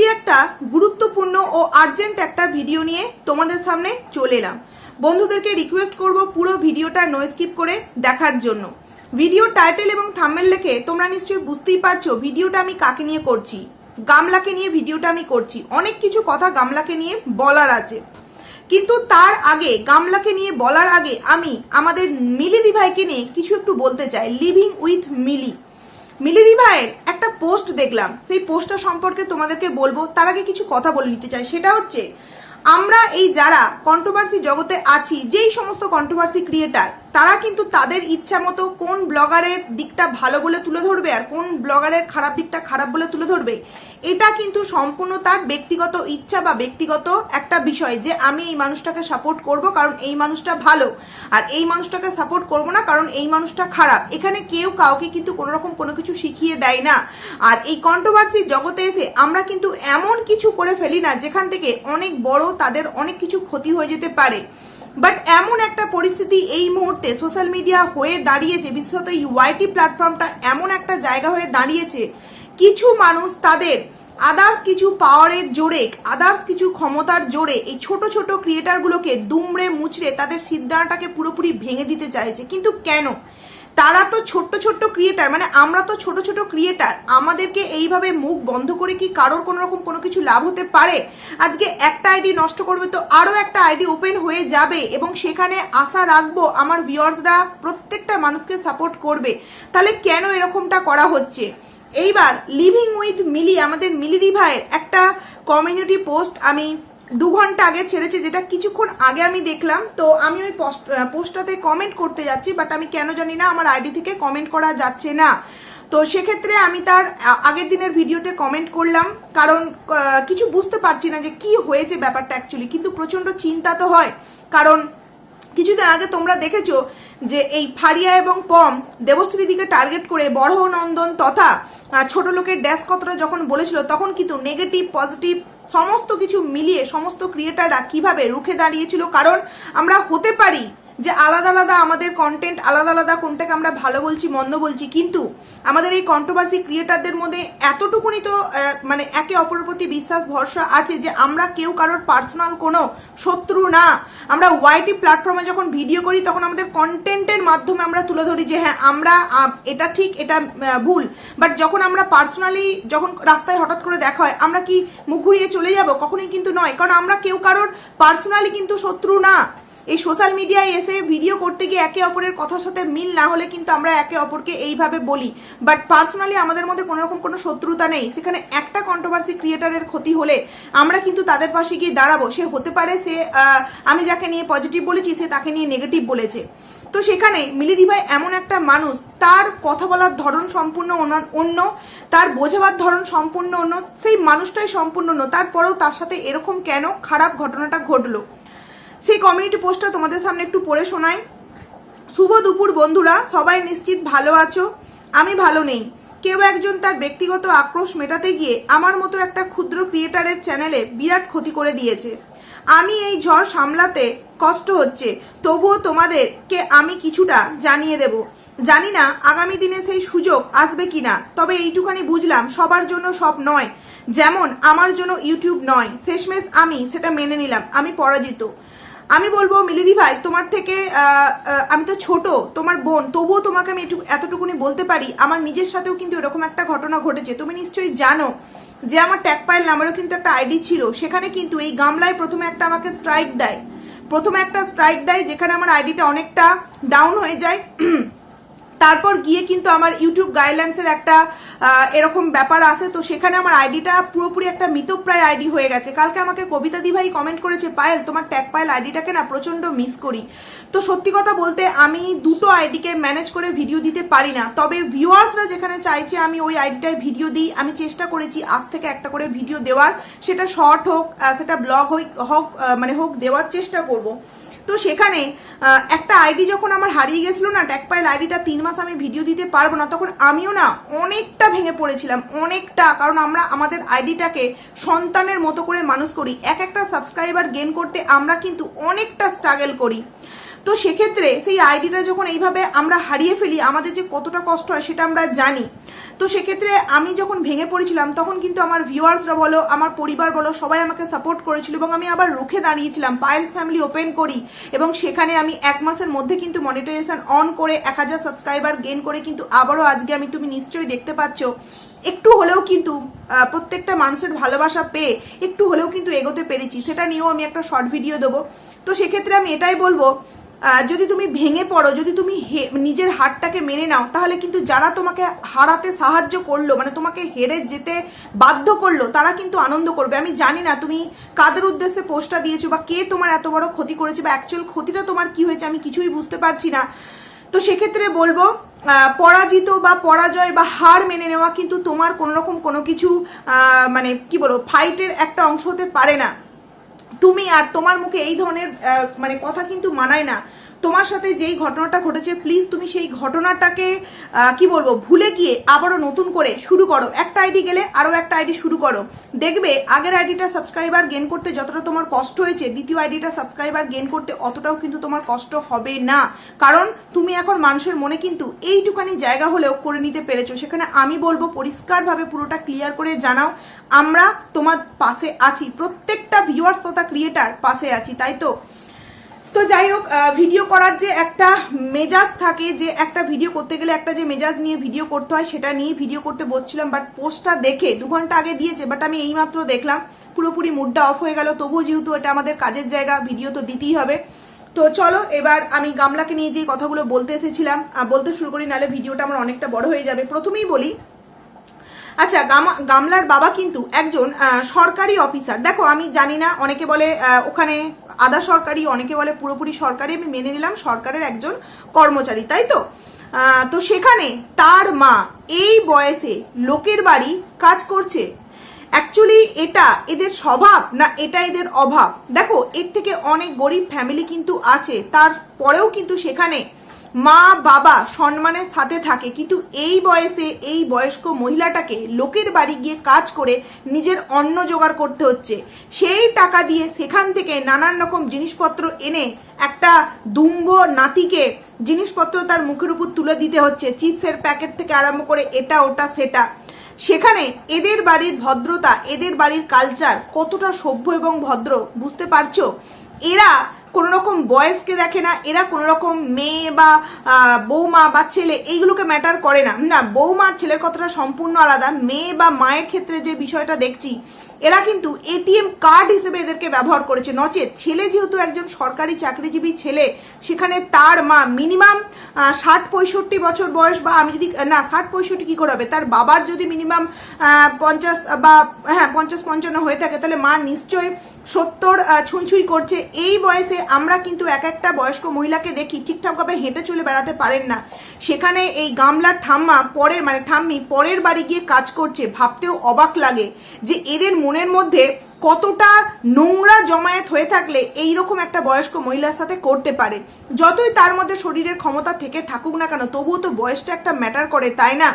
খুবই একটা গুরুত্বপূর্ণ ও আর্জেন্ট একটা ভিডিও নিয়ে তোমাদের সামনে চলে এলাম। বন্ধুদেরকে রিকোয়েস্ট করব পুরো ভিডিওটা নো স্কিপ করে দেখার জন্য। ভিডিও টাইটেল এবং থাম্বেল লিখে তোমরা নিশ্চয়ই বুঝতেই পারছ ভিডিওটা আমি কাকে নিয়ে করছি। গামলাকে নিয়ে ভিডিওটা আমি করছি। অনেক কিছু কথা গামলাকে নিয়ে বলার আছে। কিন্তু তার আগে, গামলাকে নিয়ে বলার আগে আমি আমাদের মিলিদি ভাইকে নিয়ে কিছু একটু বলতে চাই। লিভিং উইথ মিলি। মিলিদি ভাইয়ের একটা পোস্ট দেখলাম। সেই পোস্টটা সম্পর্কে তোমাদেরকে বলব। তার আগে কিছু কথা বলে নিতে চাই। সেটা হচ্ছে, আমরা এই যারা কন্ট্রোভার্সি জগতে আছি, যেই সমস্ত কন্ট্রোভার্সি ক্রিয়েটার তারা কিন্তু তাদের ইচ্ছা মতো কোন ব্লগারের দিকটা ভালো বলে তুলে ধরবে আর কোন ব্লগারের খারাপ দিকটা খারাপ বলে তুলে ধরবে, এটা কিন্তু সম্পূর্ণ তার ব্যক্তিগত ইচ্ছা বা ব্যক্তিগত একটা বিষয় যে আমি এই মানুষটাকে সাপোর্ট করব কারণ এই মানুষটা ভালো। আর এই মানুষটাকে সাপোর্ট করব না কারণ এই মানুষটা খারাপ। এখানে কেউ কাউকে কিন্তু কোনো রকম কোনো কিছু শিখিয়ে দেয় না। আর এই কন্ট্রোভার্সি জগতে এসে আমরা কিন্তু এমন কিছু করে ফেলি না যেখান থেকে অনেক বড় তাদের অনেক কিছু ক্ষতি হয়ে যেতে পারে। বাট এমন একটা পরিস্থিতি এই মুহূর্তে সোশ্যাল মিডিয়া হয়ে দাঁড়িয়েছে, বিশেষত এই ওয়াইটি প্ল্যাটফর্মটা এমন একটা জায়গা হয়ে দাঁড়িয়েছে। কিছু মানুষ তাদের আদার্স কিছু পাওয়ারের জোরে আদার্স কিছু ক্ষমতার জোরে এই ছোট ছোট ক্রিয়েটারগুলোকে দুমড়ে মুচড়ে তাদের সিদ্ধান্তটাকে পুরোপুরি ভেঙে দিতে চাইছে। কিন্তু কেন? তারা তো ছোট্ট ছোট্ট ক্রিয়েটার মানে আমরা তো ছোট ছোট ক্রিয়েটার আমাদেরকে এইভাবে মুখ বন্ধ করে কি কারোর কোনো রকম কোনো কিছু লাভ হতে পারে? আজকে একটা আইডি নষ্ট করবে তো আরও একটা আইডি ওপেন হয়ে যাবে এবং সেখানে আশা রাখব আমার ভিউয়ার্সরা প্রত্যেকটা মানুষকে সাপোর্ট করবে। তাহলে কেন এরকমটা করা হচ্ছে? এইবার লিভিং উইথ মিলি, আমাদের মিলিদি ভাইয়ের একটা কমিউনিটি পোস্ট আমি দু ঘণ্টা আগে ছেড়েছে, যেটা কিছুক্ষণ আগে আমি দেখলাম। তো আমি ওই পোস্ট পোস্টটাতে কমেন্ট করতে যাচ্ছি বাট আমি কেন জানি না আমার আইডি থেকে কমেন্ট করা যাচ্ছে না। তো সেক্ষেত্রে আমি তার আগের দিনের ভিডিওতে কমেন্ট করলাম, কারণ কিছু বুঝতে পারছি না যে কি হয়েছে ব্যাপারটা অ্যাকচুয়ালি কিন্তু প্রচণ্ড চিন্তা তো হয়। কারণ কিছুদিন আগে তোমরা দেখেছ যে এই ফারিয়া এবং পম দেবশ্রী দিকে টার্গেট করে বড় নন্দন তথা ছোট লোকের ড্যাশ কথাটা যখন বলেছিল, তখন কিন্তু নেগেটিভ পজিটিভ সমস্ত কিছু মিলিয়ে সমস্ত ক্রিয়েটাররা কীভাবে রুখে দাঁড়িয়েছিল? কারণ আমরা হতে পারি যে আলাদা আলাদা আমাদের কন্টেন্ট আলাদা আলাদা কোনটাকে আমরা ভালো বলছি, মন্দ বলছি, কিন্তু আমাদের এই কন্ট্রোভার্সি ক্রিয়েটারদের মধ্যে এতটুকুনি তো মানে একে অপরের প্রতি বিশ্বাস, ভরসা আছে যে আমরা কেউ কারোর পার্সোনাল কোনো শত্রু না। আমরা ওয়াইটি প্ল্যাটফর্মে যখন ভিডিও করি, তখন আমাদের কন্টেন্টের মাধ্যমে আমরা তুলে ধরি যে হ্যাঁ আমরা এটা ঠিক, এটা ভুল। বাট যখন আমরা পার্সোনালি যখন রাস্তায় হঠাৎ করে দেখা হয়, আমরা কি মুখ ঘুরিয়ে চলে যাব? কখনোই কিন্তু নয়। কারণ আমরা কেউ কারোর পার্সোনালি কিন্তু শত্রু না। এই সোশ্যাল মিডিয়ায় এসে ভিডিও করতে গিয়ে একে অপরের কথার সাথে মিল না হলে কিন্তু আমরা একে অপরকে এইভাবে বলি। বাট পার্সোনালি আমাদের মধ্যে কোনো রকম কোনো শত্রুতা নেই। সেখানে একটা কন্ট্রোভার্সি ক্রিয়েটারের ক্ষতি হলে আমরা কিন্তু তাদের পাশে গিয়ে দাঁড়াবো। সে হতে পারে সে আমি যাকে নিয়ে পজিটিভ বলেছি, সে তাকে নিয়ে নেগেটিভ বলেছে। তো সেখানে মিলিদি ভাই এমন একটা মানুষ, তার কথা বলার ধরন সম্পূর্ণ অন্য, তার বোঝাবার ধরন সম্পূর্ণ অন্য, সেই মানুষটাই সম্পূর্ণ অন্য। তারপরেও তার সাথে এরকম কেন? খারাপ ঘটনাটা ঘটলো। সেই কমিউনিটি পোস্টটা তোমাদের সামনে একটু পড়ে শোনাই। শুভ দুপুর বন্ধুরা, সবাই নিশ্চিত ভালো আছো? আমি ভালো নেই। কেউ একজন তার ব্যক্তিগত আক্রোশ মেটাতে গিয়ে আমার মতো একটা ক্ষুদ্র ক্রিয়েটারের চ্যানেলে বিরাট ক্ষতি করে দিয়েছে। আমি এই ঝড় সামলাতে কষ্ট হচ্ছে, তবুও তোমাদেরকে আমি কিছুটা জানিয়ে দেব। জানি না আগামী দিনে সেই সুযোগ আসবে কিনা, তবে এইটুখানি বুঝলাম সবার জন্য সব নয়। যেমন আমার জন্য ইউটিউব নয়। শেষমেশ আমি সেটা মেনে নিলাম। আমি পরাজিত। আমি বলব, মিলিদি ভাই, তোমার থেকে আমি তো ছোট, তোমার বোন, তবুও তোমাকে আমি একটু, এতটুকুনি বলতে পারি, আমার নিজের সাথেও কিন্তু এরকম একটা ঘটনা ঘটেছে। তুমি নিশ্চয়ই জানো যে আমার ট্যাগ পাইল নামেরও কিন্তু একটা আইডি ছিল, সেখানে কিন্তু এই গামলায় প্রথমে একটা আমাকে স্ট্রাইক দেয়। প্রথমে একটা স্ট্রাইক দেয়, যেখানে আমার আইডিটা অনেকটা ডাউন হয়ে যায়। তারপর গিয়ে কিন্তু আমার ইউটিউব গাইডলাইন্সের একটা এরকম ব্যাপার আসে তো সেখানে আমার আইডিটা পুরোপুরি একটা মিতপ্রায় আইডি হয়ে গেছে। কালকে আমাকে কবিতা দিভাই কমেন্ট করেছে, পায়েল, তোমার ট্যাগ পায়েল আইডিটাকে না প্রচণ্ড মিস করি। তো সত্যি কথা বলতে, আমি দুটো আইডিকে ম্যানেজ করে ভিডিও দিতে পারি না। তবে ভিউয়ার্সরা যেখানে চাইছে আমি ওই আইডিটায় ভিডিও দিই। আমি চেষ্টা করেছি আজ থেকে একটা করে ভিডিও দেওয়ার। সেটা শর্ট হোক সেটা ব্লগ হোক হোক মানে হোক, দেওয়ার চেষ্টা করব। তো সেখানে একটা আইডি যখন আমার হারিয়ে গেছিল না ট্যাকপাইল আইডিটা তিন মাস আমি ভিডিও দিতে পারব না, তখন আমিও না অনেকটা ভেঙে পড়েছিলাম, অনেকটা, কারণ আমরা আমাদের আইডিটাকে সন্তানের মতো করে মানুষ করি। এক একটা সাবস্ক্রাইবার গেন করতে আমরা কিন্তু অনেকটা স্ট্রাগল করি। তো সেক্ষেত্রে সেই আইডিটা যখন এইভাবে আমরা হারিয়ে ফেলি, আমাদের যে কতটা কষ্ট হয় সেটা আমরা জানি। তো সেক্ষেত্রে আমি যখন ভেঙে পড়েছিলাম, তখন কিন্তু আমার ভিউয়ার্সরা বলো, আমার পরিবার বলো, সবাই আমাকে সাপোর্ট করেছিল এবং আমি আবার রুখে দাঁড়িয়েছিলাম পায়েলস ফ্যামিলি ওপেন করি এবং সেখানে আমি এক মাসের মধ্যে কিন্তু মনিটাইজেশন অন করে এক হাজার সাবস্ক্রাইবার গেন করে কিন্তু আবারও আজকে আমি তুমি নিশ্চয়ই দেখতে পাচ্ছ। একটু হলেও কিন্তু প্রত্যেকটা মানুষের ভালোবাসা পেয়ে একটু হলেও কিন্তু এগোতে পেরেছি। সেটা নিয়েও আমি একটা শর্ট ভিডিও দেবো। তো সেক্ষেত্রে আমি এটাই বলব যদি তুমি ভেঙে পড়ো, যদি তুমি নিজের হারটাকে মেনে নাও, তাহলে কিন্তু যারা তোমাকে হারাতে সাহায্য করল মানে তোমাকে হেরে যেতে বাধ্য করল, তারা কিন্তু আনন্দ করবে। আমি জানি না তুমি কাদের উদ্দেশ্যে পোস্টটা দিয়েছ বা কে তোমার এত বড় ক্ষতি করেছে বা অ্যাকচুয়াল ক্ষতিটা তোমার কি হয়েছে, আমি কিছুই বুঝতে পারছি না। তো সেক্ষেত্রে বলব পরাজিত বা পরাজয় বা হার মেনে নেওয়া কিন্তু তোমার কোনো রকম কোনো কিছু মানে কি বলব ফাইটের একটা অংশ হতে পারে না। তুমি আর তোমার মুখে এই ধরনের মানে কথা কিন্তু মানায় না। তোমার সাথে যেই ঘটনাটা ঘটেছে প্লিজ তুমি সেই ঘটনাটাকে কি বলব, ভুলে গিয়ে আবারও নতুন করে শুরু করো। একটা আইডি গেলে আরও একটা আইডি শুরু করো। দেখবে আগের আইডিটা সাবস্ক্রাইবার গেন করতে যতটা তোমার কষ্ট হয়েছে, দ্বিতীয় আইডিটা সাবস্ক্রাইবার গেন করতে অতটাও কিন্তু তোমার কষ্ট হবে না। কারণ তুমি এখন মানুষের মনে কিন্তু এইটুখানি জায়গা হলেও করে নিতে পেরেছ। সেখানে আমি বলব পরিষ্কারভাবে পুরোটা ক্লিয়ার করে জানাও। আমরা তোমার পাশে আছি। প্রত্যেকটা ভিউয়ার্স তথা ক্রিয়েটার পাশে আছি, তাই তো? তো যাই হোক ভিডিও করার যে একটা মেজাজ থাকে যে একটা ভিডিও করতে গেলে একটা যে মেজাজ নিয়ে ভিডিও করতে হয়, সেটা নিয়ে ভিডিও করতে বসছিলাম বাট পোস্টটা দেখে, দু ঘণ্টা আগে দিয়েছে বাট আমি এইমাত্র দেখলাম, পুরোপুরি মুডটা অফ হয়ে গেল। তবুও যেহেতু এটা আমাদের কাজের জায়গা ভিডিও তো দিতেই হবে। তো চলো, এবার আমি গামলাকে নিয়ে যে কথাগুলো বলতে এসেছিলাম বলতে শুরু করি, নাহলে ভিডিওটা আমার অনেকটা বড় হয়ে যাবে। প্রথমেই বলি আচ্ছা গামা গামলার বাবা কিন্তু একজন সরকারি অফিসার। দেখো, আমি জানি না, অনেকে বলে ওখানে আধা সরকারি, অনেকে বলে পুরোপুরি সরকারি, আমি মেনে নিলাম, সরকারের একজন কর্মচারী, তাই তো? তো সেখানে তার মা এই বয়সে লোকের বাড়ি কাজ করছে। অ্যাকচুয়ালি এটা এদের স্বভাব না এটা এদের অভাব? দেখো, এর থেকে অনেক গরিব ফ্যামিলি কিন্তু আছে তারপরেও কিন্তু সেখানে মা বাবা সম্মানের সাথে থাকে। কিন্তু এই বয়সে এই বয়স্ক মহিলাটাকে লোকের বাড়ি গিয়ে কাজ করে নিজের অন্ন জোগাড় করতে হচ্ছে। সেই টাকা দিয়ে সেখান থেকে নানান রকম জিনিসপত্র এনে একটা দুম্ব নাতিকে জিনিসপত্র তার মুখের উপর তুলে দিতে হচ্ছে। চিপসের প্যাকেট থেকে আরম্ভ করে এটা, ওটা, সেটা। সেখানে এদের বাড়ির ভদ্রতা, এদের বাড়ির কালচার কতটা সভ্য এবং ভদ্র, বুঝতে পারছ? এরা কোনো রকম বয়সকে দেখে না, এরা কোনো রকম মেয়ে বা বৌমা বা ছেলে, এইগুলোকে ম্যাটার করে না। না বৌমা আর ছেলের কথাটা সম্পূর্ণ আলাদা। মেয়ে বা মায়ের ক্ষেত্রে যে বিষয়টা দেখছি এরা কিন্তু এটিএম কার্ড হিসেবে এদেরকে ব্যবহার করেছে। নচেত ছেলে যেহেতু একজন সরকারি চাকরিজীবী ছেলে, সেখানে তার মা মিনিমাম ষাট পঁয়ষট্টি বছর বয়স বা আমি যদি, না, ষাট পঁয়ষট্টি কী করে হবে? তার বাবার যদি মিনিমাম পঞ্চাশ বা হ্যাঁ পঞ্চাশ পঞ্চান্ন হয়ে থাকে, তাহলে মা নিশ্চয় সত্তর ছুঁই করছে। এই বয়সে আমরা কিন্তু এক একটা বয়স্ক মহিলাকে দেখি ঠিকঠাকভাবে হেঁটে চলে বেড়াতে পারেন না। সেখানে এই গামলার ঠাম্মা পরের মানে ঠাম্মি পরের বাড়ি গিয়ে কাজ করছে। ভাবতেও অবাক লাগে যে এদের মনের মধ্যে কতটা নোংরা জমায়েত হয়ে থাকলে এই রকম একটা বয়স্ক মহিলার সাথে করতে পারে? যতই তার মধ্যে শরীরের ক্ষমতা থেকে থাকুক না কেন, তবুও তো বয়সটা একটা ম্যাটার করে, তাই না?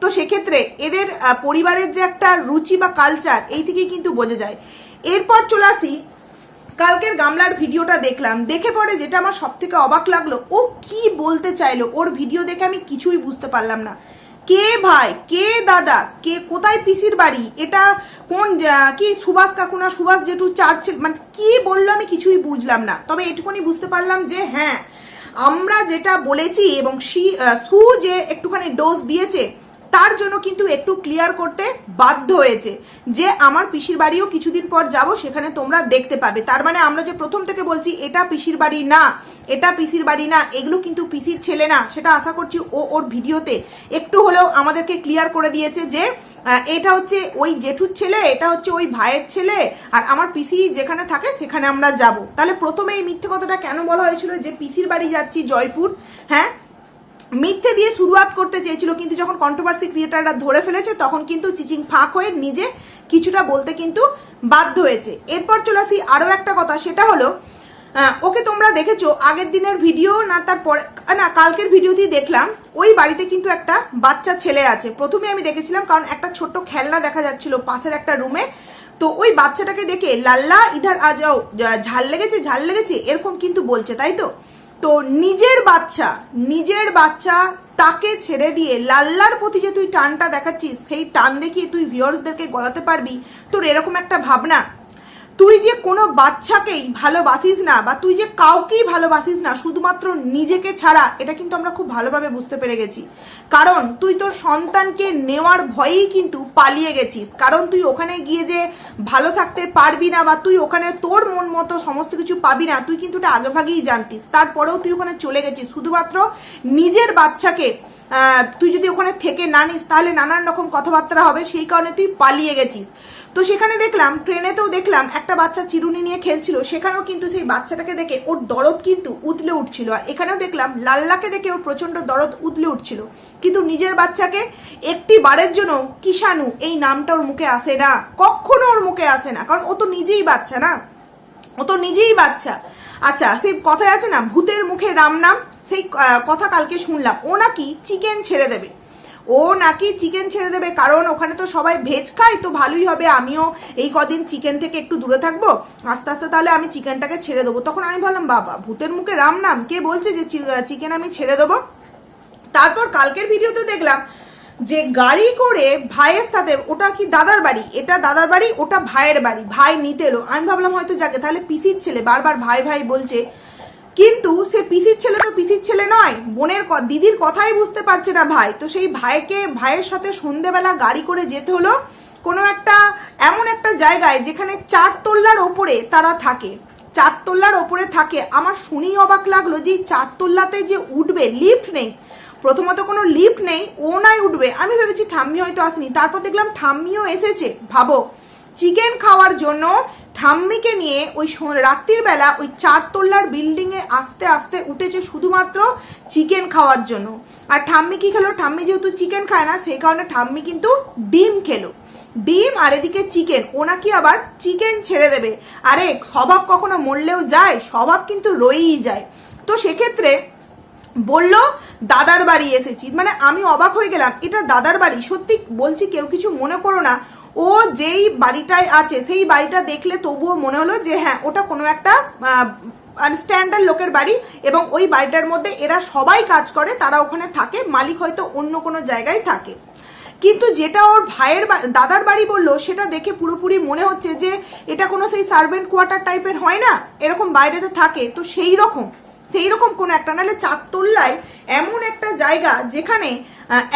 তো সেক্ষেত্রে এদের পরিবারের যে একটা রুচি বা কালচার এই থেকেই কিন্তু বোঝা যায়। এরপর চলে আসি, কালকের গামলার ভিডিওটা দেখলাম। দেখে পরে যেটা আমার সব থেকে অবাক লাগল, ও কি বলতে চাইলো? ওর ভিডিও দেখে আমি কিছুই বুঝতে পারলাম না। কে ভাই? কে দাদা? কে কোথায় পিসির বাড়ি? এটা কোন কি সুভাষ কাকুনা সুভাষ জেঠু চার্চেল মানে কি বলল আমি কিছুই বুঝলাম না। তবে এটুকুনি বুঝতে পারলাম যে হ্যাঁ আমরা যেটা বলেছি এবং সু যে একটুখানি ডোজ দিয়েছে তার জন্য কিন্তু একটু ক্লিয়ার করতে বাধ্য হয়েছে যে আমার পিসির বাড়িও কিছুদিন পর যাব, সেখানে তোমরা দেখতে পাবে। তার মানে আমরা যে প্রথম থেকে বলছি, এটা পিসির বাড়ি না, এটা পিসির বাড়ি না, এগুলো কিন্তু পিসির ছেলে না, সেটা আশা করছি ও ওর ভিডিওতে একটু হলেও আমাদেরকে ক্লিয়ার করে দিয়েছে যে এটা হচ্ছে ওই জেঠুর ছেলে, এটা হচ্ছে ওই ভাইয়ের ছেলে, আর আমার পিসি যেখানে থাকে, সেখানে আমরা যাব। তাহলে প্রথমে এই মিথ্যে কথাটা কেন বলা হয়েছিল যে পিসির বাড়ি যাচ্ছি জয়পুর হ্যাঁ? মিথ্যে দিয়ে শুরুয়াত করতে চেয়েছিল, কিন্তু যখন কন্ট্রোভার্সি ক্রিয়েটাররা ধরে ফেলেছে, তখন কিন্তু চিচিং ফাঁক হয়ে নিজে কিছুটা বলতে কিন্তু বাধ্য হয়েছে। এরপর চলে আসি আরও একটা কথা, সেটা হলো ওকে তোমরা দেখেছ, আগের দিনের ভিডিও, না তারপরে না, কালকের ভিডিওতেই দেখলাম, ওই বাড়িতে কিন্তু একটা বাচ্চা ছেলে আছে। প্রথমে আমি দেখেছিলাম, কারণ একটা ছোট্ট খেলনা দেখা যাচ্ছিল পাশের একটা রুমে তো ওই বাচ্চাটাকে দেখে, লাল্লা, ইধার আ যাও ঝাল লেগেছে ঝাল লেগেছে, এরকম কিন্তু বলছে, তাই তো? তো নিজের বাচ্চা নিজের বাচ্চা তাকে ছেড়ে দিয়ে লাল্লার প্রতি যে তুই টানটা দেখাচ্ছিস, সেই টান দেখিয়ে তুই ভিউয়ার্সদেরকে গলাতে পারবি, তোর এরকম একটা ভাবনা? তুই যে কোনো বাচ্চাকেই ভালোবাসিস না বা তুই যে কাউকেই ভালোবাসিস না, শুধুমাত্র নিজেকে ছাড়া, এটা কিন্তু আমরা খুব ভালোভাবে বুঝতে পেরে গেছি। কারণ তুই তোর সন্তানকে নেওয়ার ভয়েই কিন্তু পালিয়ে গেছিস। কারণ তুই ওখানে গিয়ে যে ভালো থাকতে পারবি না বা তুই ওখানে তোর মন মতো সমস্ত কিছু পাবি না, তুই কিন্তু এটা আগেভাগেই জানতিস। তারপরেও তুই ওখানে চলে গেছিস। শুধুমাত্র নিজের বাচ্চাকে তুই যদি ওখানে থেকে না নিস, তাহলে নানান রকম কথাবার্তা হবে, সেই কারণে তুই পালিয়ে গেছিস। তো সেখানে দেখলাম ট্রেনেতেও দেখলাম একটা বাচ্চা চিরুনি নিয়ে খেলছিল, সেখানেও কিন্তু সেই বাচ্চাটাকে দেখে ওর দরদ কিন্তু উতলে উঠছিল। আর এখানেও দেখলাম লাল্লাকে দেখে ওর প্রচণ্ড দরদ উতলে উঠছিল। কিন্তু নিজের বাচ্চাকে একটি বারের জন্য কিষাণু এই নামটা ওর মুখে আসে না। কখনো ওর মুখে আসে না, কারণ ও তো নিজেই বাচ্চা না। ও তো নিজেই বাচ্চা। আচ্ছা সেই কথায় আছে না, ভূতের মুখে রাম নাম, সেই কথা কালকে শুনলাম। ও নাকি চিকেন ছেড়ে দেবে। ও নাকি চিকেন ছেড়ে দেবে? কারণ ওখানে তো সবাই ভেজ খায়, তো ভালোই হবে। আমিও এই কদিন চিকেন থেকে একটু দূরে থাকব। আস্তে আস্তে তাহলে আমি চিকেনটাকে ছেড়ে দেবো। তখন আমি ভাবলাম, বাবা, ভূতের মুখে রাম নাম? কে বলছে যে চিকেন আমি ছেড়ে দেবো? তারপর কালকের ভিডিওতে দেখলাম যে গাড়ি করে ভাইয়ের সাথে, ওটা কি দাদার বাড়ি? এটা দাদার বাড়ি, ওটা ভাইয়ের বাড়ি। ভাই নিতে এলো। আমি ভাবলাম হয়তো যাকে। তাহলে পিসির ছেলে। বারবার ভাই ভাই বলছে কিন্তু সে পিসির ছেলে তো পিসির ছেলে নয়। বোনের দিদির কথাই বুঝতে পারছে না ভাই। তো সেই ভাইকে, ভাইয়ের সাথে সন্ধেবেলা গাড়ি করে যেতে হলো কোনো একটা, এমন একটা জায়গায় যেখানে চার তল্লার ওপরে তারা থাকে। চারতলার ওপরে থাকে। আমার শুনেই অবাক লাগল যে এই চারতলাতে যে উঠবে লিফট নেই। প্রথমত কোনো লিফট নেই, ও নাই উঠবে। আমি ভেবেছি ঠাম্মি হয়তো আসেনি। তারপর দেখলাম ঠাম্মিও এসেছে। ভাবো চিকেন খাওয়ার জন্য ঠাম্মিকে নিয়ে ওই রাত্রির বেলা ওই চারতলার বিল্ডিংয়ে আস্তে আস্তে উঠেছে শুধুমাত্র চিকেন খাওয়ার জন্য। আর ঠাম্মি কি খেলো? ঠাম্মি যেহেতু চিকেন খায় না, সেই কারণে ঠাম্মি কিন্তু ডিম খেলো। ডিম আর এদিকে চিকেন, ও নাকি আবার চিকেন ছেড়ে দেবে। আরে, স্বভাব কখনো মরলেও যায়, স্বভাব কিন্তু রয়েই যায়। তো সেক্ষেত্রে বলল, দাদার বাড়ি এসেছি। মানে আমি অবাক হয়ে গেলাম, এটা দাদার বাড়ি? সত্যি বলছি কেউ কিছু মনে করো না। ও যেই বাড়িটায় আছে, সেই বাড়িটা দেখলে তবুও মনে হলো যে হ্যাঁ ওটা কোনো একটা স্ট্যান্ডার্ড লোকের বাড়ি এবং ওই বাড়িটার মধ্যে এরা সবাই কাজ করে, তারা ওখানে থাকে, মালিক হয়তো অন্য কোনো জায়গায় থাকে। কিন্তু যেটা ওর ভাইয়ের দাদার বাড়ি বলল, সেটা দেখে পুরোপুরি মনে হচ্ছে যে এটা কোনো সেই সার্ভেন্ট কোয়ার্টার টাইপের হয় না, এরকম বাইরেতে থাকে, তো সেই রকম। সেই রকম কোনো একটা, নাহলে চারতল্লায় এমন একটা জায়গা যেখানে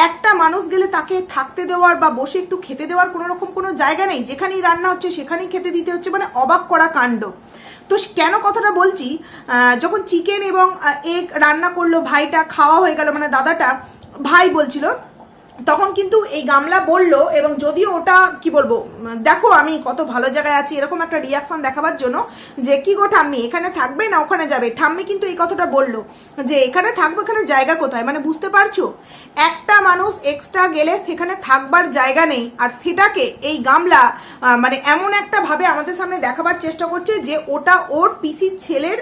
একটা মানুষ গেলে তাকে থাকতে দেওয়ার বা বসে একটু খেতে দেওয়ার কোনো রকম কোনো জায়গা নেই, যেখানেই রান্না হচ্ছে সেখানেই খেতে দিতে হচ্ছে মানে অবাক করা কাণ্ড। তো কেন কথাটা বলছি যখন চিকেন এবং এগ রান্না করল, ভাইটা খাওয়া হয়ে গেল মানে দাদাটা, ভাই বলছিল তখন কিন্তু এই গামলা বলল এবং যদিও ওটা, কি বলব, দেখো আমি কত ভালো জায়গায় আছি, এরকম একটা রিয়াকশন দেখাবার জন্য যে কি গো ঠাম্মি, এখানে থাকবে না ওখানে যাবে? ঠাম্মি কিন্তু এই কথাটা বলল যে এখানে থাকব, এখানে জায়গা কোথায়? মানে বুঝতে পারছ? একটা মানুষ এক্সট্রা গেলে সেখানে থাকবার জায়গা নেই, আর সেটাকে এই গামলা মানে এমন একটা ভাবে আমাদের সামনে দেখাবার চেষ্টা করছে যে ওটা ওর পিসির ছেলের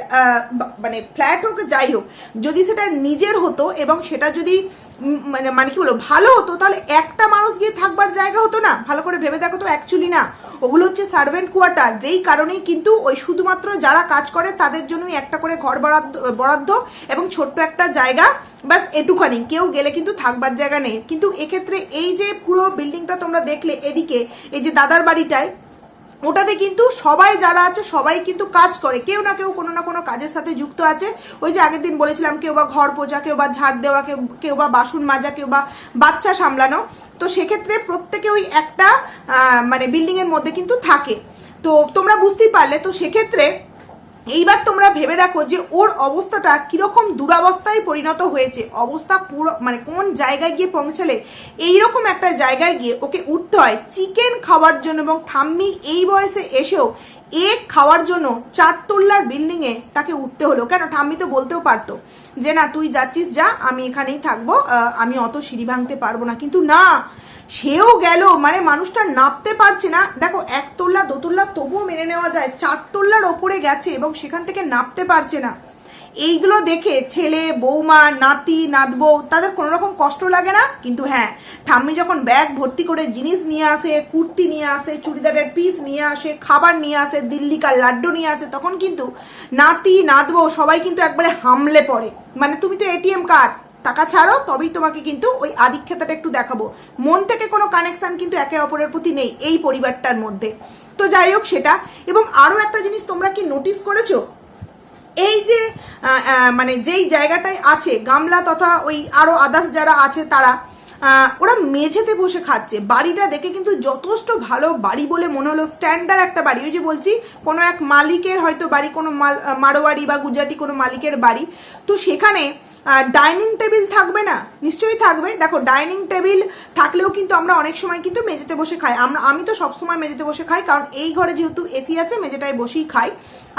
মানে ফ্ল্যাট হোক, যাই হোক, যদি সেটা নিজের হতো এবং সেটা যদি মানে মানে কি বলব, ভালো হতো। তাহলে একটা মানুষ গিয়ে থাকবার জায়গা হতো না। ভালো করে ভেবে দেখো তো অ্যাকচুয়ালি না। ওগুলো হচ্ছে সার্ভেন্ট কোয়ার্টার যেই কারণেই কিন্তু ওই শুধুমাত্র যারা কাজ করে, তাদের জন্যই একটা করে ঘর বরাদ্দ বরাদ্দ এবং ছোট্ট একটা জায়গা বাস এটুখানি। কেউ গেলে কিন্তু থাকবার জায়গা নেই। কিন্তু এক্ষেত্রে এই যে পুরো বিল্ডিংটা তোমরা দেখলে, এদিকে, এই যে দাদার বাড়িটায় ওটাতে কিন্তু সবাই যারা আছে, সবাই কিন্তু কাজ করে। কেউ না কেউ কোনো না কোনো কাজের সাথে যুক্ত আছে। ওই যে আগের দিন বলেছিলাম, কেউ বা ঘর পোঁচা কেউ বা ঝাড় দেওয়া, কেউ কেউ বা বাসন মাজা, কেউ বা বাচ্চা সামলানো। তো সেক্ষেত্রে প্রত্যেকে ওই একটা মানে বিল্ডিংয়ের মধ্যে কিন্তু থাকে। তো তোমরা বুঝতেই পারলে, তো সেক্ষেত্রে এইবার তোমরা ভেবে দেখো যে ওর অবস্থাটা কীরকম দুরাবস্থায় পরিণত হয়েছে। অবস্থা পুরো মানে কোন জায়গায় গিয়ে পৌঁছালে, এইরকম একটা জায়গায় গিয়ে ওকে উঠতে হয় চিকেন খাওয়ার জন্য এবং ঠাম্মি এই বয়সে এসেও এক খাওয়ার জন্য চারতল্লার বিল্ডিংয়ে তাকে উঠতে হলো। কেন? ঠাম্মি তো বলতেও পারতো যে, না, তুই যাচ্ছিস, যা, আমি এখানেই থাকব আমি অত সিঁড়ি ভাঙতে পারব না। কিন্তু না সেও গেল মানে মানুষটা নাপতে পারছে না। দেখো একতলা দোতলা তবুও মেনে নেওয়া যায়। চারতলার ওপরে গেছে এবং সেখান থেকে নাপতে পারছে না। এইগুলো দেখে ছেলে, বৌমা, নাতি, নাতবউ, তাদের কোনো রকম কষ্ট লাগে না? কিন্তু হ্যাঁ ঠাম্মি যখন ব্যাগ ভর্তি করে জিনিস নিয়ে আসে, কুর্তি নিয়ে আসে, চুড়িদারের পিস নিয়ে আসে, খাবার নিয়ে আসে, দিল্লিকার লাড্ডু নিয়ে আসে, তখন কিন্তু নাতি, নাতবউ সবাই কিন্তু একবারে হামলে পড়ে। মানে তুমি তো এটিএম কার্ড টাকা ছাড়ো, তবেই তোমাকে কিন্তু ওই আদিক্ষেতাটা একটু দেখাবো। মন থেকে কোনো কানেকশান কিন্তু একে অপরের প্রতি নেই এই পরিবারটার মধ্যে। তো যাই হোক সেটা। এবং আরও একটা জিনিস তোমরা কি নোটিস করেছ? এই যে মানে যেই জায়গাটায় আছে, গামলা তথা ওই আরও আদার্স যারা আছে তারা ওরা মেঝেতে বসে খাচ্ছে। বাড়িটা দেখে কিন্তু যথেষ্ট ভালো বাড়ি বলে মনে হলো। স্ট্যান্ডার্ড একটা বাড়ি। ওই যে বলছি কোনো এক মালিকের হয়তো বাড়ি কোনো মাল আহ, মারোয়ারি বা গুজরাটি কোনো মালিকের বাড়ি। তো সেখানে ডাইনিং টেবিল থাকবে না? নিশ্চয়ই থাকবে। দেখো ডাইনিং টেবিল থাকলেও কিন্তু আমরা অনেক সময় কিন্তু মেঝেতে বসে খাই। আমরা আমি তো সবসময় মেঝেতে বসে খাই কারণ এই ঘরে যেহেতু এসি আছে মেঝেটায় বসেই খাই।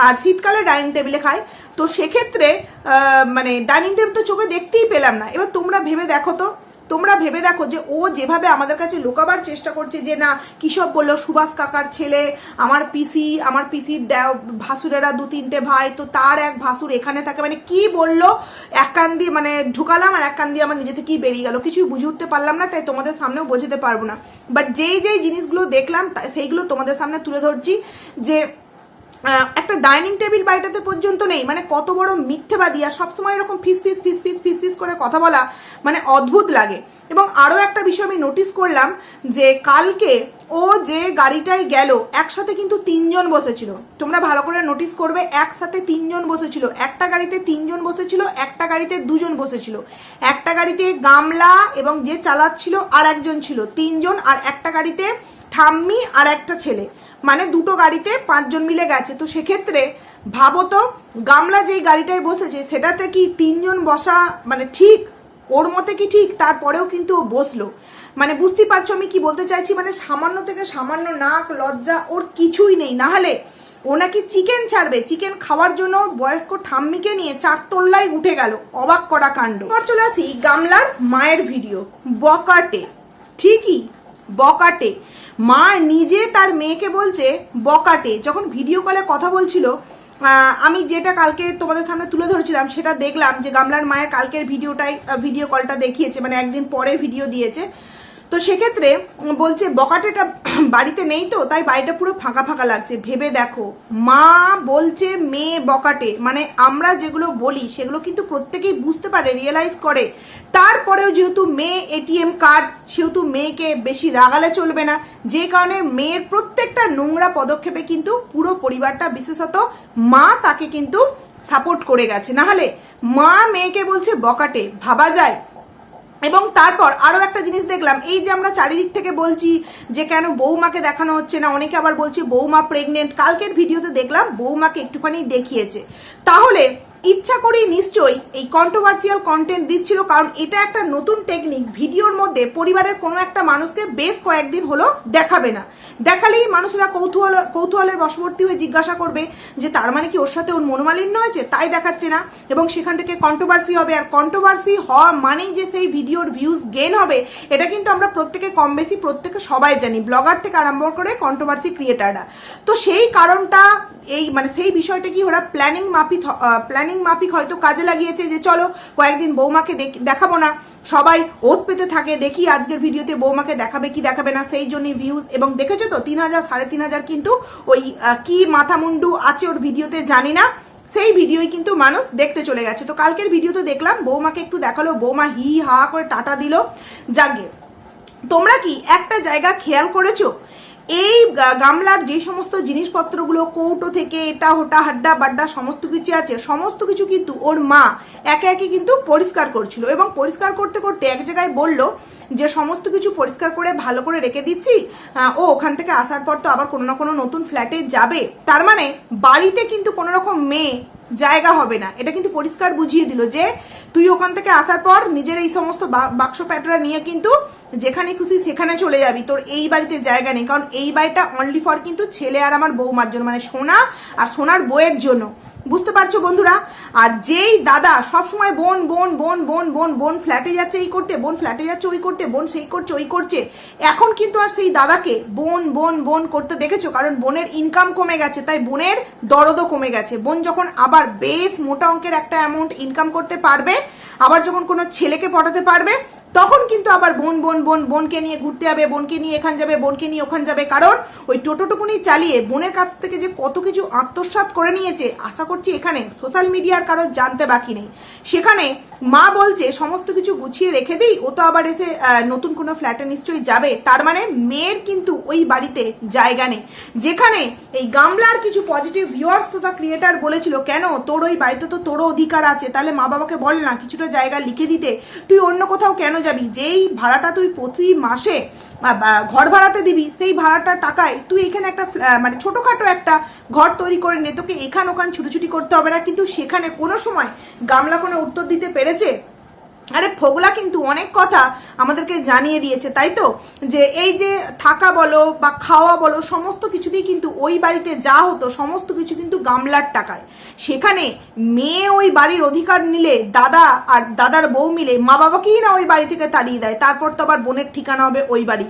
আর শীতকালে ডাইনিং টেবিলে খাই। তো সেক্ষেত্রে মানে ডাইনিং টেবিল তো চোখে দেখতেই পেলাম না। এবার তোমরা ভেবে দেখো তো তোমরা ভেবে দেখো যে ও যেভাবে আমাদের কাছে লুকাবার চেষ্টা করছে যে না, কিসব বলল? সুভাষ কাকার ছেলে, আমার পিসি, আমার পিসির ভাসুরেরা দু তিনটে ভাই, তো তার এক ভাসুর এখানে থাকে। মানে কি বলল? এক কান দিয়ে মানে ঢুকালাম আর এক কান দিয়ে আমার নিজে থেকেই বেরিয়ে গেল। কিছুই বুঝে উঠতে পারলাম না, তাই তোমাদের সামনেও বোঝাতে পারব না। বাট যেই যেই জিনিসগুলো দেখলাম সেইগুলো তোমাদের সামনে তুলে ধরছি যে একটা ডাইনিং টেবিল বাড়িটাতে পর্যন্ত নেই। মানে কত বড় মিথ্যেবাদী আর সবসময় এরকম ফিস ফিস ফিস ফিস ফিস ফিস করে কথা বলা মানে অদ্ভুত লাগে। এবং আরও একটা বিষয় আমি নোটিস করলাম যে কালকে ও যে গাড়িটায় গেল, একসাথে কিন্তু তিনজন বসেছিল। তোমরা ভালো করে নোটিস করবে, একসাথে তিনজন বসেছিল। একটা গাড়িতে তিনজন বসেছিল, একটা গাড়িতে দুজন বসেছিল। একটা গাড়িতে গামলা এবং যে চালাচ্ছিল আর একজন ছিল, তিনজন আর একটা গাড়িতে ঠাম্মি আর একটা ছেলে। মানে দুটো গাড়িতে পাঁচজন মিলে গেছে। তো সেক্ষেত্রে ভাবো তো, গামলা যেই গাড়িটায় বসেছে, সেটাতে কি তিনজন বসা মানে ঠিক? ওর মতে কি ঠিক? তারপরেও কিন্তু ও বসল। মানে বুঝতেই পারছ আমি কি বলতে চাইছি? মানে সামান্য থেকে সামান্য নাক, লজ্জা, ওর কিছুই নেই। না হলে ও নাকি চিকেন ছাড়বে। চিকেন খাওয়ার জন্য বয়স্ক ঠাম্মিকে নিয়ে চার তল্লায় উঠে গেল। অবাক করা কাণ্ড। চলে আসি গামলার মায়ের ভিডিও। বকাটে। ঠিকই বকাটে। মা নিজে তার মেয়েকে বলছে, বকাটে। যখন ভিডিও কলে কথা বলছিল আমি যেটা কালকে তোমাদের সামনে তুলে ধরেছিলাম, সেটা দেখলাম যে গামলার মায়ের কালকের ভিডিওটাই ভিডিও কলটা দেখিয়েছে মানে একদিন পরে ভিডিও দিয়েছে। তো সেক্ষেত্রে বলছে বকাটেটা বাড়িতে নেই তো, তাই বাড়িটা পুরো ফাঁকা ফাঁকা লাগছে। ভেবে দেখো, মা বলছে মেয়ে বকাটে মানে আমরা যেগুলো বলি সেগুলো কিন্তু প্রত্যেকেই বুঝতে পারে রিয়েলাইজ করে। তারপরেও যেহেতু মেয়ে এটিএম কার্ড, সেহেতু মেয়েকে বেশি রাগালে চলবে না। যে কারণে মেয়ের প্রত্যেকটা নোংরা পদক্ষেপে কিন্তু পুরো পরিবারটা বিশেষত মা তাকে কিন্তু সাপোর্ট করে গেছে। নাহলে মা মেয়েকে বলছে বকাটে, ভাবা যায়। এবং তারপর আরও একটা জিনিস দেখলাম, এই যে আমরা চারিদিক থেকে বলছি যে কেন বৌমাকে দেখানো হচ্ছে না, অনেকে আবার বলছে বৌমা প্রেগনেন্ট কালকের ভিডিওতে দেখলাম বৌমাকে একটুখানি দেখিয়েছে। তাহলে ইচ্ছা করেই নিশ্চয়ই এই কন্ট্রোভার্সিয়াল কন্টেন্ট দিচ্ছিল, কারণ এটা একটা নতুন টেকনিক ভিডিওর মধ্যে পরিবারের কোনো একটা মানুষকে বেশ কয়েকদিন হলো দেখাবে না। দেখালেই মানুষরা কৌতূহল, কৌতূহলের বশবর্তী হয়ে জিজ্ঞাসা করবে যে তার মানে কি ওর সাথে ওর মনোমালিন্য হয়েছে? তাই দেখাচ্ছে না। এবং সেখান থেকে কন্ট্রোভার্সি হবে। আর কন্ট্রোভার্সি হওয়া মানেই যে সেই ভিডিওর ভিউজ গেন হবে, এটা কিন্তু আমরা প্রত্যেকে কম বেশি প্রত্যেকে সবাই জানি। ব্লগার থেকে আরম্ভ করে কন্ট্রোভার্সি ক্রিয়েটাররা তো সেই কারণটা, এই মানে সেই বিষয়টা কি ওরা প্ল্যানিং মাফিক প্ল্যানিং মাফিক হয়তো কাজে লাগিয়েছে যে চলো কয়েকদিন বৌমাকে দেখ- দেখাবো না। সবাই ওত পেতে থাকে, দেখি আজকের ভিডিওতে বৌমাকে দেখাবে কি দেখাবে না, সেই জন্যই ভিউজ এবং দেখেছ তো, তিন হাজার, সাড়ে তিন হাজার কিন্তু ওই কি মাথামুন্ডু আছে ওর ভিডিওতে জানি না। সেই ভিডিওই কিন্তু মানুষ দেখতে চলে গেছে। তো কালকের ভিডিওতে দেখলাম, বৌমাকে একটু দেখাল, বৌমা হি হা করে টাটা দিল। যাগে তোমরা কি একটা জায়গা খেয়াল করেছ? এই গামলার যে সমস্ত জিনিসপত্রগুলো, কৌটো থেকে এটা হোটা হাড্ডা, বাড্ডা, সমস্ত কিছু আছে, সমস্ত কিছু কিন্তু ওর মা একে একে কিন্তু পরিষ্কার করছিল এবং পরিষ্কার করতে করতে এক জায়গায় বলল যে, সমস্ত কিছু পরিষ্কার করে, ভালো করে রেখে দিচ্ছি। ও ওখান থেকে আসার পর তো আবার কোনো না কোনো নতুন ফ্ল্যাটে যাবে। তার মানে বাড়িতে কিন্তু কোনো রকম মেয়ে জায়গা হবে না। এটা কিন্তু পরিষ্কার বুঝিয়ে দিল যে তুই ওখান থেকে আসার পর নিজের এই সমস্ত বাক্স প্যাটরা নিয়ে কিন্তু যেখানে খুশি সেখানে চলে যাবি। তোর এই বাড়িতে জায়গা নেই। কারণ এই বাড়িটা অনলি ফর কিন্তু ছেলে আর আমার বৌমার জন্য মানে সোনা আর সোনার বইয়ের জন্য। বুঝতে পারছ বন্ধুরা? আর যেই দাদা সবসময় বোন বোন বোন বোন বোন বোন ফ্ল্যাটে যাচ্ছে, এই করতে, বোন ফ্ল্যাটে যাচ্ছে, ওই করতে, বোন সেই করছে, ওই করছে। এখন কিন্তু আর সেই দাদাকে বোন বোন বোন করতে দেখেছ? কারণ বোনের ইনকাম কমে গেছে, তাই বোনের দরদও কমে গেছে। বোন যখন আবার বেশ মোটা অঙ্কের একটা অ্যামাউন্ট ইনকাম করতে পারবে, আবার যখন কোনো ছেলেকে পটাতে পারবে তখন কিন্তু আবার বোন বোন বোন, বোনকে নিয়ে ঘুরতে যাবে, বোনকে নিয়ে এখান যাবে, বোনকে নিয়ে ওখান যাবে। কারণ ওই টোটোটুকুনি চালিয়ে বোনের কাছ থেকে যে কত কিছু আত্মসাত করে নিয়েছে, আশা করছি এখানে সোশ্যাল মিডিয়ার কারোর জানতে বাকি নেই। সেখানে মা বলছে, সমস্ত কিছু গুছিয়ে রেখে দিই, ও তো আবার এসে নতুন কোনো ফ্ল্যাটে নিশ্চয়ই যাবে। তার মানে মেয়ের কিন্তু ওই বাড়িতে জায়গা নেই। যেখানে এই গামলার কিছু পজিটিভ ভিউয়ার্স তো তথা ক্রিয়েটার বলেছিল, কেন? তোর ওই বাড়িতে তো তোরও অধিকার আছে। তাহলে মা বাবাকে বল না, কিছুটা জায়গা লিখে দিতে। তুই অন্য কোথাও কেন যাবি? যেই ভাড়াটা তুই প্রতি মাসে ঘর ভাড়াতে দিবি, সেই ভাড়াটার টাকায় তুই এখানে একটা মানে ছোটোখাটো একটা ঘর তৈরি করে নে তোকে এখান ওখান ছুটোছুটি করতে হবে না, কিন্তু সেখানে কোনো সময় গামলা কোনো উত্তর দিতে পেরেছে? আরে ফোগলা কিন্তু অনেক কথা আমাদেরকে জানিয়ে দিয়েছে, তাই তো? যে এই যে থাকা বলো বা খাওয়া বলো, সমস্ত কিছুতেই কিন্তু ওই বাড়িতে যা হতো, সমস্ত কিছু কিন্তু গামলার টাকায়। সেখানে মেয়ে ওই বাড়ির অধিকার নিলে, দাদা আর দাদার বউ মিলে মা বাবাকেই না ওই বাড়ি থেকে তাড়িয়ে দেয়, তারপর তো আবার বোনের ঠিকানা হবে ওই বাড়ি।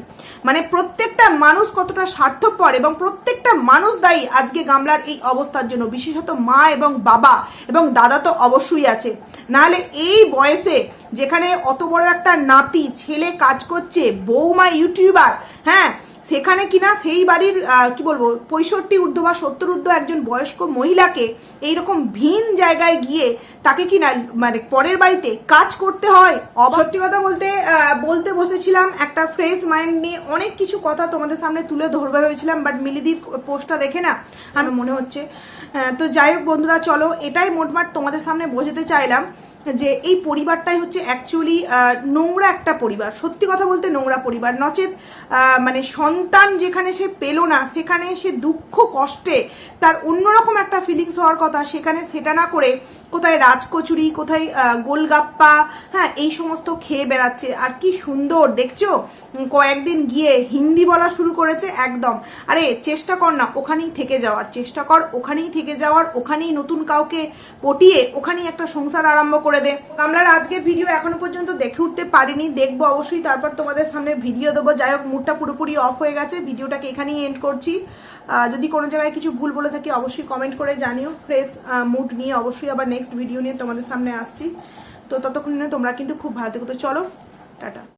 মানে প্রত্যেকটা মানুষ কতটা স্বার্থপর এবং প্রত্যেকটা মানুষ দায়ী আজকে গামলার এই অবস্থার জন্য, বিশেষত মা এবং বাবা এবং দাদা তো অবশ্যই আছে। নাহলে এই বয়সে যেখানে অত বড় একটা নাতি, ছেলে কাজ করছে, বৌমা ইউটিউবার হ্যাঁ? সেখানে কিনা সেই বাড়ির কি বলব, পঁয়ষট্টি ঊর্ধ্ব বা সত্তর ঊর্ধ্ব একজন বয়স্ক মহিলাকে এইরকম ভিন জায়গায় গিয়ে তাকে কিনা মানে পরের বাড়িতে কাজ করতে হয়। সত্যি কথা বলতে বলতে বসেছিলাম একটা ফ্রেশ মাইন্ড নিয়ে, অনেক কিছু কথা তোমাদের সামনে তুলে ধরবে হয়েছিলাম বাট মিলিদির পোস্টটা দেখে না, আমার মনে হচ্ছে। তো যাই হোক বন্ধুরা, চলো, এটাই মোটমাট তোমাদের সামনে বোঝাতে চাইলাম। যে এই পরিবারটাই হচ্ছে অ্যাকচুয়ালি নোংরা একটা পরিবার। সত্যি কথা বলতে নোংরা পরিবার। নচেত মানে সন্তান যেখানে সে পেল না, সেখানে সে দুঃখ, কষ্টে তার অন্যরকম একটা ফিলিংস হওয়ার কথা, সেখানে সেটা না করে কোথায় রাজকচুরি, কোথায় গোলগাপ্পা হ্যাঁ এই সমস্ত খেয়ে বেড়াচ্ছে। আর কি সুন্দর, দেখছ? কয়েকদিন গিয়ে হিন্দি বলা শুরু করেছে একদম। আরে, চেষ্টা কর না, ওখানেই থেকে যাওয়ার। চেষ্টা কর, ওখানেই থেকে যাওয়ার, ওখানেই নতুন কাউকে পটিয়ে, ওখানেই একটা সংসার আরম্ভ করে দে। কামলার আজকের ভিডিও এখনও পর্যন্ত দেখে উঠতে পারিনি। দেখব অবশ্যই, তারপর তোমাদের সামনে ভিডিও দেবো। যাই হোক মুডটা পুরোপুরি অফ হয়ে গেছে। ভিডিওটাকে এখানেই এন্ড করছি। যদি কোনো জায়গায় কিছু ভুল বলে থাকি, অবশ্যই কমেন্ট করে জানিও। ফ্রেশ মুড নিয়ে অবশ্যই আবার নেক্সট ভিডিও নিয়ে তোমাদের সামনে আসছি। তো ততক্ষণে তোমরা কিন্তু খুব ভালো থেকো। তো চলো, টাটা।